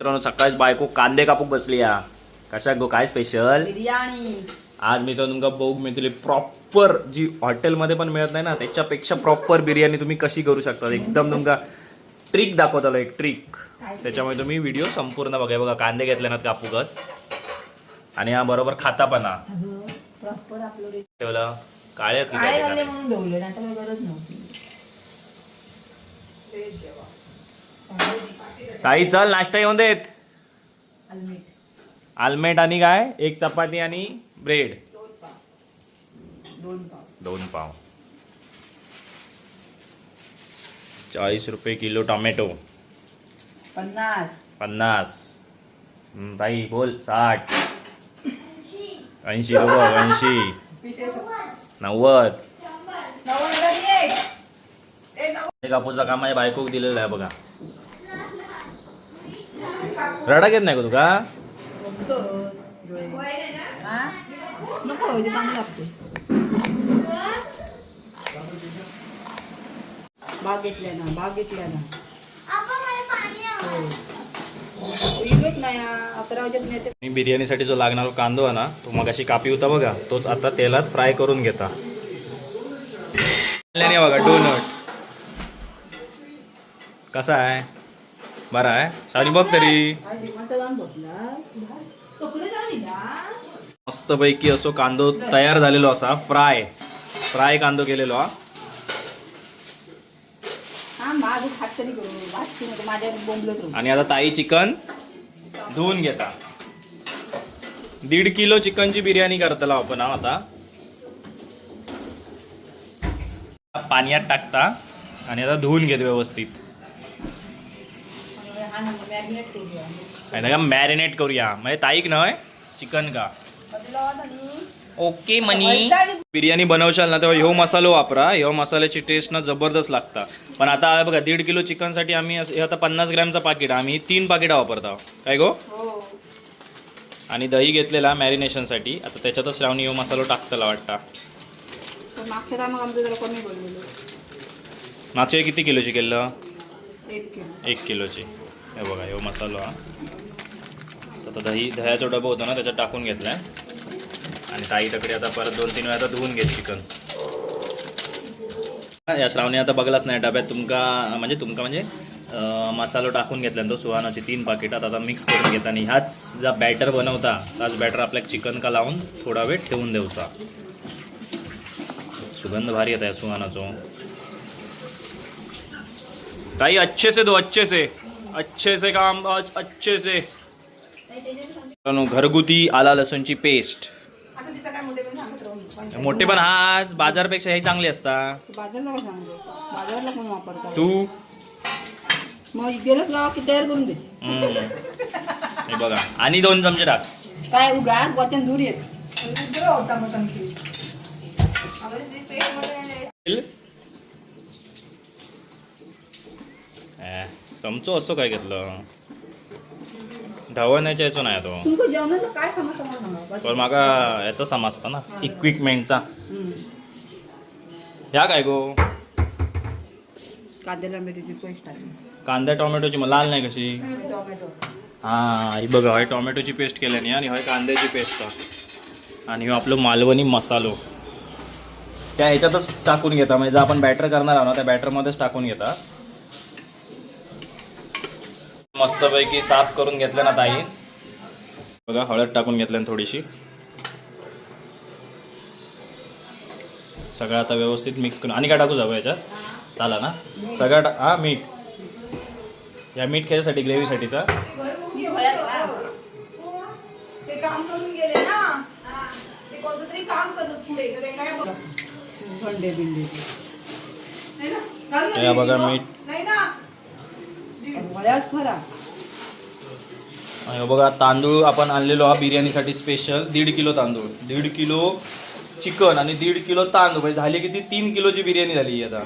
मित्रांनो सकाळीच बायको कांदे कापूक बसली या कशाक गो? काय स्पेशल बिर्याणी. आज मी तर तुमका बघूक मिळतली प्रॉपर जी हॉटेलमध्ये पण मिळत नाही ना त्याच्यापेक्षा प्रॉपर बिर्याणी तुम्ही कशी करू शकता. एकदम तुमका ट्रिक दाखवतालो एक ट्रिक त्याच्यामुळे तुम्ही व्हिडिओ संपूर्ण बघा. बघा कांदे घेतले ना कापूकत आणि हा बरोबर खाता पण हा. ठेवलं. काळे म्हणून ताई चल नाश्ता येऊन देत. अलमीट आलमेट आणि काय? एक चपाती आणि ब्रेड. दोन पाव. दोन पाव. चाळीस रुपये किलो टोमॅटो. पन्नास. पन्नास. ताई बोल साठ. ऐंशी. रुपये ऐंशी. नव्वद. हे कापूसचा काम माझ्या बायकोक दिलेलं आहे बघा. रडा घेत नाही का तुका? हा? घेतल्या ना घेतल्या ना मी बिर्याणीसाठी जो लागणारा कांदो आहे ना तो मग अशी कापी होता बघा. तोच आता तेलात फ्राय करून घेता. बघा डोनट. कसा आहे? बरं आहे. आणि बघ तरी. मस्तपैकी असो कांदो तयार झालेलो असा. फ्राय. फ्राय कांदो केलेलो हा. आणि आता ताई चिकन धुवून घेता. दीड किलो चिकनची बिर्याणी करतला आपण हा आता. पाण्यात टाकता. आणि आता धुवून घेत व्यवस्थित. मॅरिनेट करूया. आणि का मॅरिनेट करूया. म्हणजे ताईक नय चिकन का? ओके मनी. बिर्याणी बनवशाल ना तेव्हा ह्यो मसालो वापरा. ह्यो मसाल्याची टेस्ट ना जबरदस्त लागता. पण आता बघा दीड किलो चिकनसाठी आम्ही हे आता पन्नास ग्रॅमचा पाकिट आम्ही तीन पाकिटा वापरता काय गो? हो. आणि दही घेतलेला मॅरिनेशनसाठी. आता त्याच्यातच श्रावणी ह्यो मसालो टाकतला वाटता. मागच्या वेळी किती किलोची किलो. एक किलोची. हे बघा ह्यो मसालो हा. आता दही दह्याचा डबा होता ना त्याच्यात टाकून घेतलाय. आणि ताई तकडी आता परत दोन तीन वेळा आता धुवून घेत चिकन. या श्रावणी आता बघलाच नाही डब्यात तुमका म्हणजे तुमका म्हणजे मसालो टाकून घेतला तो सुहानाची तीन पाकिटात आता मिक्स करून घेता. आणि ह्याच जा बॅटर बनवता त्याच बॅटर आपल्या चिकन का लावून थोडा वेळ ठेवून देऊचा. सुगंध भारी येत आहे सुहानाचो. ताई अच्छे से दो अच्छे से. अच्छे से काम आज अच्छे से। घरगुती आला लसूणची पेस्ट मोठे पण हा बाजारपेक्षा हे चांगली असता. बाजारला काय सांगतो बाजारला पण वापरतात तू. हे बघा आणि दोन चमचे टाक. काय उगा दूर येत होता मग ए, चमचो असतो काय घेतलं? ढवळण्याच्या याचो नाही तो. पण माका याचा समजता ना इक्विपमेंटचा ह्या काय गो? पेस्ट टाकली कांदा टोमॅटोची मग लाल नाही कशी? टोमॅटो. हा ही बघा हय टोमॅटोची पेस्ट केल्याने आणि हय कांद्याची पेस्ट हा. आणि ह्यो आपलं मालवणी मसालो. त्या ह्याच्यातच टाकून घेता म्हणजे जर आपण बॅटर करणार आहोत ना त्या बॅटरमध्येच टाकून घेता. मस्तपैकी साफ करून घेतलं ना ताई. बघा हळद टाकून घेतल्यानं थोडीशी. सगळं आता व्यवस्थित मिक्स करून आणि काय टाकू जावं याच्यात? झाला ना? सगळं टा हा मीठ. या मीठ खेळासाठी ग्रेव्हीसाठीचा? बघ- मीठ. नाही ना आणि बघा तांदूळ आपण आणलेलो हा बिर्याणीसाठी स्पेशल दीड किलो तांदूळ. दीड किलो चिकन आणि दीड किलो तांदूळ. म्हणजे झाली किती? तीन किलोची बिर्याणी झाली आता.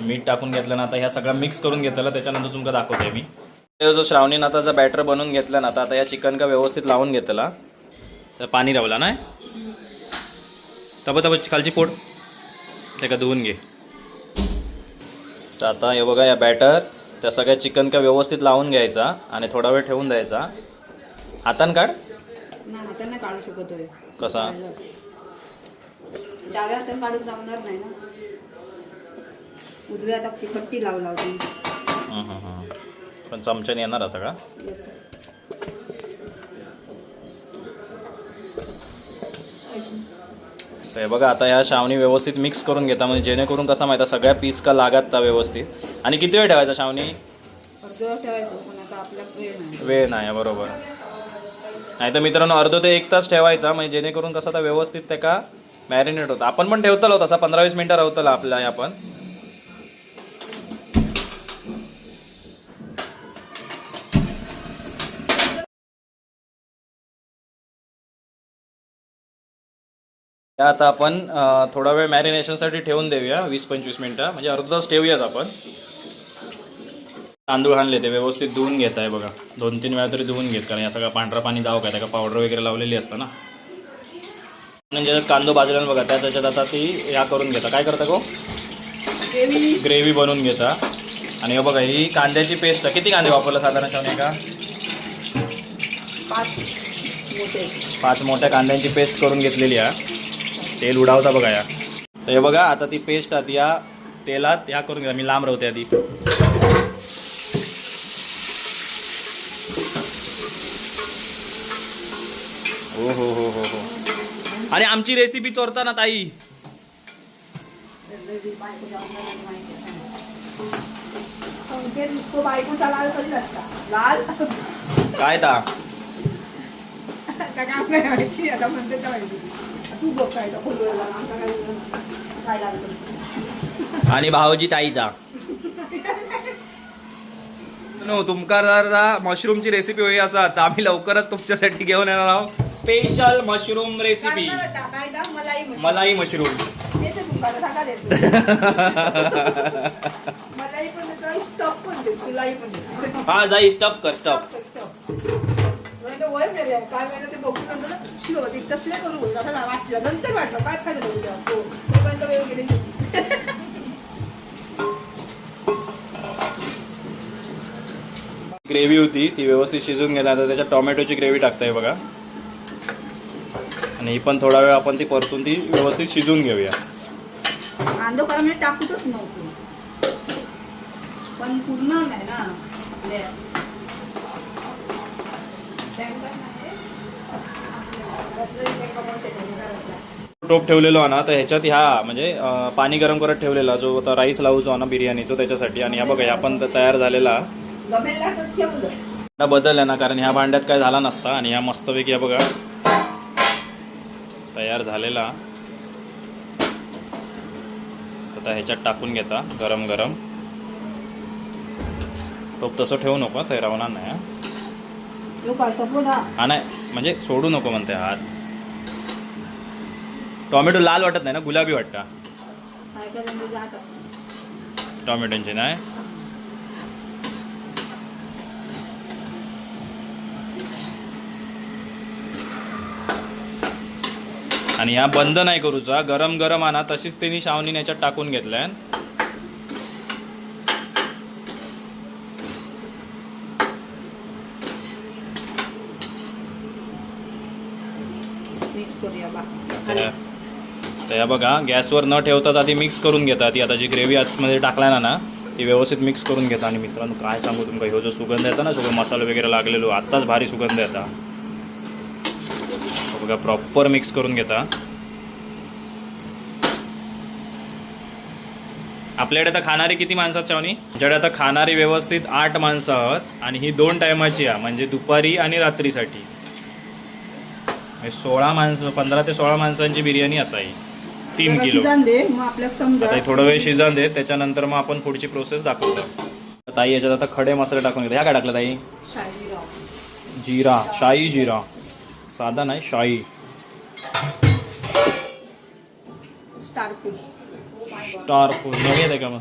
मीठ टाकून घेतलं ना आता ह्या सगळं मिक्स करून घेतलं त्याच्यानंतर तुमका दाखवतोय मी. जो श्रावणी आता जर बॅटर बनवून घेतलं ना आता आता या चिकन का व्यवस्थित लावून घेतला. तर पाणी रावला नाही तब तब खालची पोट ते का धुवून घे. तर आता हे बघा या बॅटर त्या सगळ्या चिकन का व्यवस्थित लावून घ्यायचा आणि थोडा वेळ ठेवून द्यायचा. हातान काढ. हाताने काढू कसा? डाव्या हाताने काढून जमणार नाही ना. उजव्या हातात लावू लावली. पण चमच्याने येणार सगळा. तर हे बघा आता ह्या शावणी व्यवस्थित मिक्स करून घेता म्हणजे जेणेकरून कसा माहिती आहे, सगळ्या पीस का लागत ता व्यवस्थित? आणि किती वेळ ठेवायचा शावणी वेळ नाही. बरोबर. नाही तर मित्रांनो अर्ध ते एक तास ठेवायचा म्हणजे जेणेकरून कसं आता व्यवस्थित त्या का मॅरिनेट होतं. आपण पण ठेवतलो तसा पंधरा वीस मिनटं राहतला आपल्या आपण. त्या आता आपण थोडा वेळ मॅरिनेशनसाठी ठेवून देऊया वीस पंचवीस मिनटं. म्हणजे अर्धा तास ठेवूयाच आपण. तांदूळ आणले ते व्यवस्थित धुवून घेत आहे बघा. दोन तीन वेळा तरी धुवून घेत कारण या सगळं पांढरं पाणी जाऊ काय त्याला पावडर वगैरे लावलेली असतं ना. म्हणजे कांदो भाजला बघा त्या त्याच्यात आता ती या करून घेता. काय करता गो? ग्रेव्ही बनवून घेता. आणि हे बघा ही कांद्याची पेस्ट किती कांदे वापरला साधारण शावणे का पाच मोठ्या कांद्यांची पेस्ट करून घेतलेली आहे. तेल उडावता बघा या. तर हे बघा आता ती पेस्ट आधी या तेलात या करून घ्या. मी लांब राहते आधी. हो हो हो हो हो. अरे आमची रेसिपी चोरता ना ताई काय ता? तू बघ काय काय लागलं आणि भाऊजी ताईचा नो तुमका जर मशरूमची रेसिपी होई असा तर आम्ही लवकरच तुमच्यासाठी घेऊन येणार आहोत. Special mushroom recipe. Malai mushroom हा जाई स्टप कर स्टप वय वेगळे आहे. काय वेळेला ते बघून नंतर शिव ते कसले करू असं ना वाटलं नंतर वाटलं. काय फायदा बघू तेव्हा. हो. तोपर्यंत वेळ गेलेली होती. ग्रेव्ही होती. ती व्यवस्थित शिजून आता त्याच्यात टोमॅटोची ग्रेव्ही टाकताय बघा. आणि ही पण थोडा वेळ आपण ती परतून ती व्यवस्थित शिजून घेऊया. कांदो करा म्हणजे टाकूतच नव्हतो. पण पूर्ण नाही ना आपल्या टोप ठेवलेलो आहे ना तर ह्याच्यात ह्या म्हणजे पाणी गरम करत ठेवलेला जो आता राईस लावूचो ना बिर्याणीचो त्याच्यासाठी. आणि ह्या बघा ह्या पण तयार झालेला. बदलला ना कारण ह्या भांड्यात काय झाला नसता आणि ह्या मस्तपैकी ह्या बघा तयार झालेला. आता ह्याच्यात टाकून घेता गरम गरम टोप तसं ठेवू नको तयार होणार नाही हा. यो नाही म्हणजे सोडू नको म्हणते हात. टोमॅटो लाल वाटत नाही ना गुलाबी वाटतं टोमॅटोची नाही. आणि ह्या बंद नाही करूचा गरम गरम आणा तशीच त्यांनी शावनी याच्यात टाकून घेतलाय मिक्स करूया बा तर ह्या- या बघा गॅसवर न ठेवताच आधी मिक्स करून घेता ती आता जी ग्रेव्ही आतमध्ये टाकलाय ना ना ती व्यवस्थित मिक्स करून घेता. आणि मित्रांनो काय सांगू तुमका ह्यो जो सुगंध येतो ना सगळं मसाला वगैरे लागलेलो आत्ताच भारी सुगंध येता. बघा प्रॉपर मिक्स करून घेता. आपल्याकडे आता खाणारी किती माणसं आहेत शावनी आमच्याकडे आता खाणारी व्यवस्थित आठ माणसं आहोत आणि ही दोन टायमाची आहे म्हणजे दुपारी आणि रात्रीसाठी. सोळा माणसं पंधरा ते सोळा माणसांची बिर्याणी असावी. तीन किलो. शिजान दे मग आपल्याला समजा आता थोडा वेळ शिजन दे त्याच्यानंतर मग आपण पुढची प्रोसेस दाखवतो ताई याच्यात आता खडे मसाले टाकून घेतो ह्या काय टाकलं ताई? जिरा. शाही जिरा. साधा नाही शाही. Star food. Star food. नव्या आहे का मग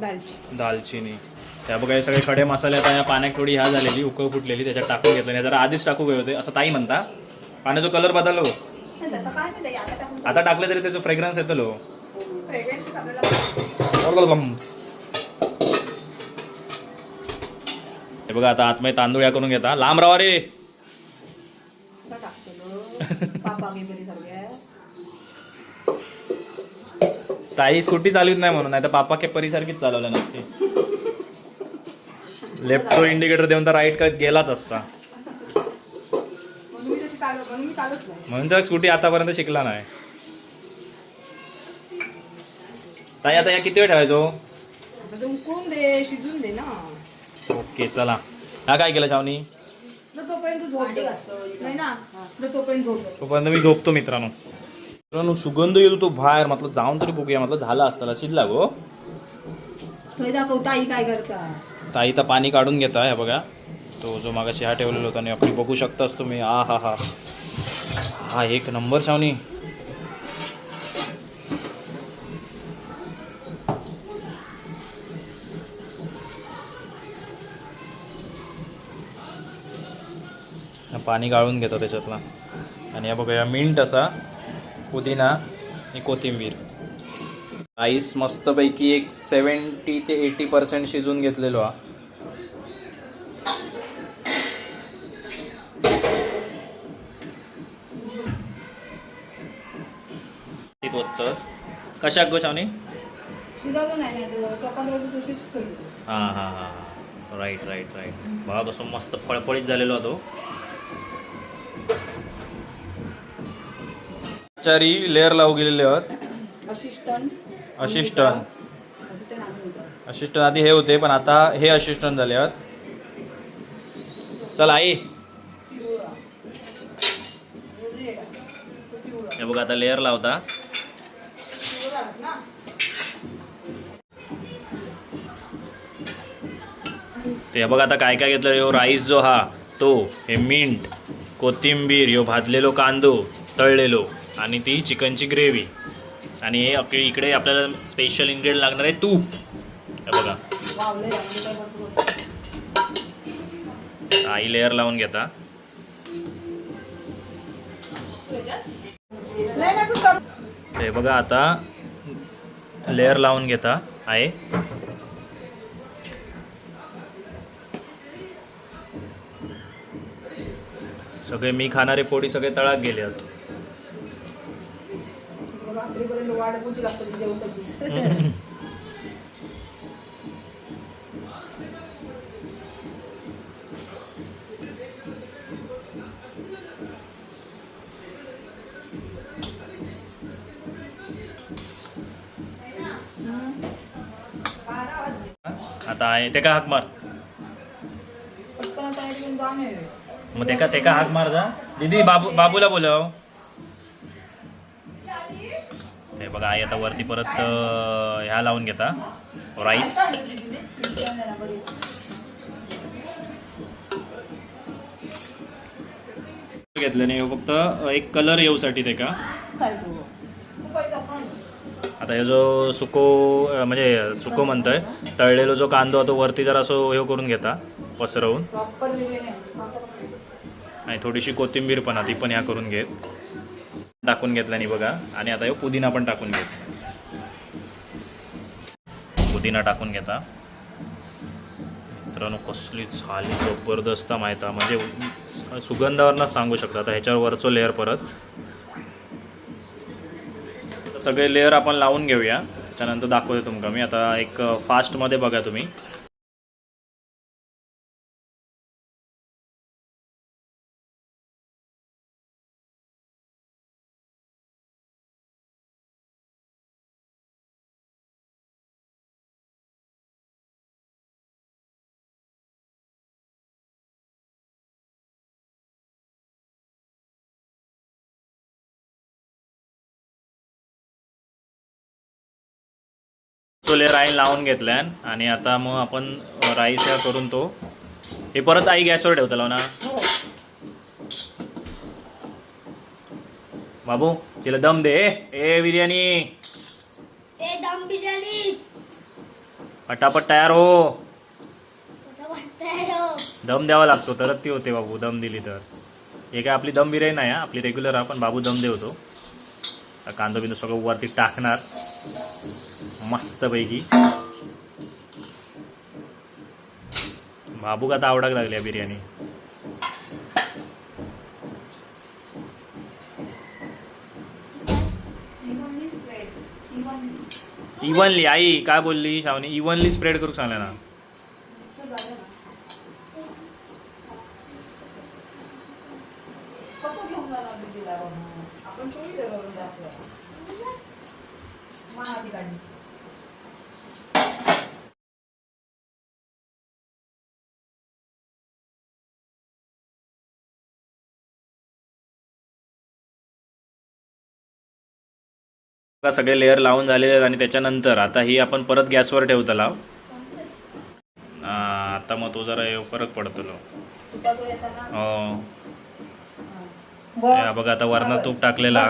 दालची दालचिनी. त्या बघा हे सगळे खडे मसाले आता या पाण्यात थोडी ह्या झालेली उकळ फुटलेली त्याच्यात टाकून घेतलं. नाही जरा आधीच टाकू गए होते असं ताई म्हणता. पाण्याचा कलर बदललो. आता टाकलं तरी त्याचं फ्रेग्रन्स येतलो हे बघा आता आतमध्ये तांदूळ या करून घेता. लांब राहा रे. ताई स्कूटी चालवीत नाही म्हणून नाही तर पापा के परिसारखीच चालवलं नसते. लेफ्ट टू इंडिकेटर देऊन तर राईट काय गेलाच असता. म्हणून मी तशी चालव म्हणून मी चालत नाही. म्हणून तर स्कूटी आतापर्यंत शिकला नाही. ताई आता या किती वेळ ठेवायचो? आता ते उकळून दे शिजून दे ना. ओके चला. हा काय केलं शावनी तोपर्यंत तू मी झोपतो मित्रांनो. मित्रांनो सुगंध येतो तो बाहेर. म्हटलं जाऊन तरी बघूया. म्हटलं झाला असता शिजला गो. थंय दाखव ताई काय करता? ताई तर पाणी काढून घेता आहे बघा. तो जो मागाशी हा ठेवलेला होता आणि आपली बघू शकताच तुम्ही. आ हा हा. हा एक नंबर शावनी. पाणी गाळून घेतो त्याच्यातला. आणि या बघा या मिंट असा पुदिना आणि कोथिंबीर. राईस मस्तपैकी एक सेवन्टी ते एटी पर्सेंट शिजून घेतलेलो हा. ओततं कशाक गो शावनी. हां हां हां राईट राईट राईट बघा कसं मस्त फळफळीत झालेलो होतो चारी लेअर लावू गेलेले आहेत. असिस्टंट असिस्टंट आधी हे होते पण आता हे असिस्टंट झाले आहेत. चल आई. हे बघा आता लेअर लावता. पिवळा ते बघा आता काय काय घेतलं? ह्यो राईस जो हा तो हे मिंट कोथिंबीर ह्यो भाजलेलो कांदो तळलेलो आणि ती चिकनची ग्रेव्ही आणि हे आपल्या इकडे आपल्याला स्पेशल इन्ग्रेडियंट लागणार आहे तूप. हे बघा. आई लेअर लावून घेता. हे बघा आता लेअर लावून घेता. आहे. सगळे मी खाणारे फोडी सगळे तळात गेले होते वाट लागतो जेवसाठी आता आहे ते का हाक मार. मग ते का ते का हाक मार जा? दीदी बाबू बाबूला बोलव. बघा आई आता वरती परत ह्या लावून घेता. राईस घेतलं नाही फक्त एक कलर येऊसाठी ते का? आता हे जो सुको म्हणजे सुको म्हणतोय तळलेलो जो कांदो तो वरती जरा असं हे करून घेता पसरवून. आणि थोडीशी कोथिंबीर पण ती पण ह्या करून घेत. टाकून घेतल्यानी बघा. आणि आता हे पुदिना पण टाकून घेत पुदिना टाकून घेता. मित्रांनो कसली झाली जबरदस्त माहिती. म्हणजे सुगंधावरनं सांगू शकता. आता ह्याच्यावर वरचो लेअर परत. सगळे लेअर आपण लावून घेऊया. त्यानंतर दाखवते तुमका मी. आता एक uh, फास्टमध्ये बघा तुम्ही. तो लेअर आई लावून घेतल्यान आणि आता मग आपण राईस करून तो हे परत आई गॅसवर ठेवतलो ना. हो बाबू तिला दम दे. ए बिर्याणी. ए दम बिर्याणी. पटापट तयार हो. हो? दम द्यावा लागतो तरच ती होते बाबू दम दिली तर. हे काय आपली दम बिर्याणी नाही हा? आपली रेग्युलर आपण बाबू दम देवतो कांदा बिंदा सगळं वरती टाकणार. मस्तपैकी. बाबूक आता आवडाक लागली आहे बिर्याणी. इव्हनली आई काय बोलली? शावनी इव्हनली स्प्रेड करू सांगल्या ना. बघा, सगळे लेअर लावून झालेले आहेत आणि त्याच्यानंतर आता ही आपण परत गॅसवर ठेवतो लाव. आता मग तो जरा फरक पडतो हो. बघा आता वरनं तूप टाकलेला.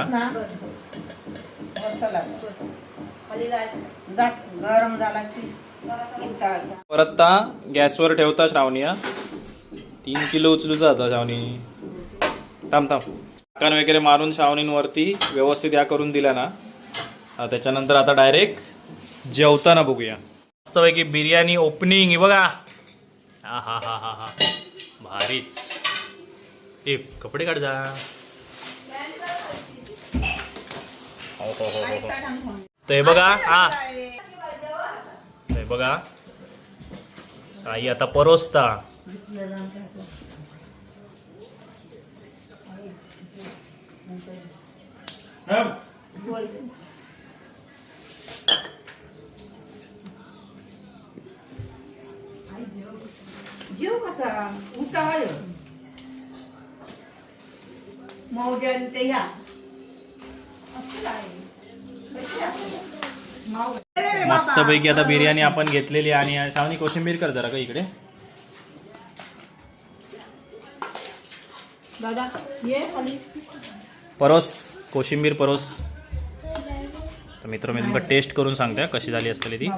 परत ता गॅसवर ठेवता श्रावणी हा तीन किलो उचलूचा आता श्रावणी. थांब थांब. झाकण वगैरे मारून श्रावणींवरती व्यवस्थित या करून दिला ना. त्याच्यानंतर आता डायरेक्ट जेवताना बघूया. मस्तपैकी बिर्याणी ओपनिंग बघा. हा हा हा हा हा. भारीच. ए कपडे काढ जा. हो हो हो हो हो. हे बघा हा. ते बघा. आई आता परोसता. जीव कसा उतावळ मौद्यान ते या असं बाबा. मस्तपैकी आता बिर्याणी आपण घेतलेली आहे आणि सावनी कोशिंबीर कर जरा का इकडे. दादा ये खाली. परोस कोशिंबीर परोस. तर मित्र मी तुमका टेस्ट करून सांगते कशी झाली असतली ती.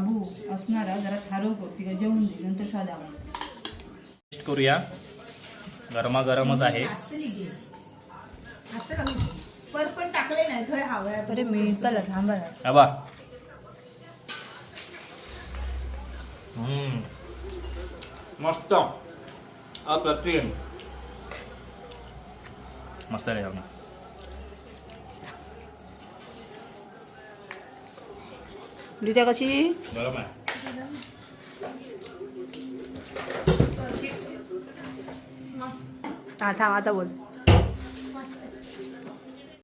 असणारा जरा थारो कर तिला जेवून दे नंतर स्वाद टेस्ट करूया. गरमागरमच आहे. हवं. मस्त. अप्रतिम. मस्त. दुध्या कशी? गरम आहे. हा थांब आता बोल